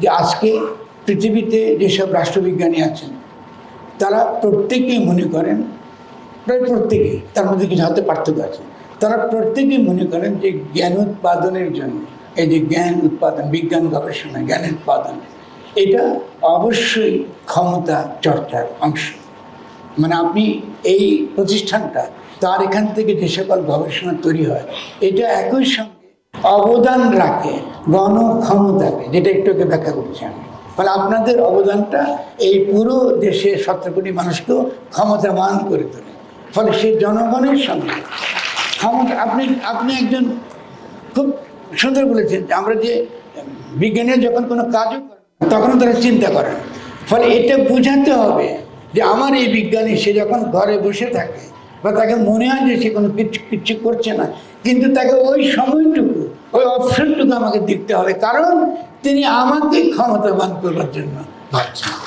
যে আজকে পৃথিবীতে যেসব রাষ্ট্রবিজ্ঞানী আছেন, তারা প্রত্যেকেই মনে করেন, প্রায় প্রত্যেকেই, তার মধ্যে কিছু হাতে পার্থক্য আছে, তারা প্রত্যেকেই মনে করেন যে জ্ঞান উৎপাদনের জন্য, এই যে জ্ঞান উৎপাদন, বিজ্ঞান গবেষণা, জ্ঞান উৎপাদন, এটা অবশ্যই ক্ষমতা চর্চার অংশ। মানে আপনি এই প্রতিষ্ঠানটা, তার এখান থেকে যে সকল গবেষণা তৈরি হয়, এটা একই সঙ্গে অবদান রাখে। গণক্ষমতাকে যেটা একটু আগে ব্যাখ্যা করছি আমি। ফলে আপনাদের অবদানটা এই পুরো দেশে সতেরো কোটি মানুষকেও ক্ষমতাবান করে তোলে। ফলে সেই জনগণের সঙ্গে ক্ষমতা, আপনি আপনি একজন খুব সুন্দর বলেছেন যে আমরা যে বিজ্ঞানের যখন কোনো কাজও করেন তখন তারা চিন্তা করেন ফলে এটা বোঝাতে হবে যে আমার এই বিজ্ঞানী, সে যখন ঘরে বসে থাকে বা তাকে মনে হয় যে সে কোনো কিচ্ছু কিচ্ছু করছে না, কিন্তু তাকে ওই সময়টুকু আমাকে দেখতে হবে কারণ তিনি আমাকে ক্ষমতাবান করবার জন্য। ভাবছেন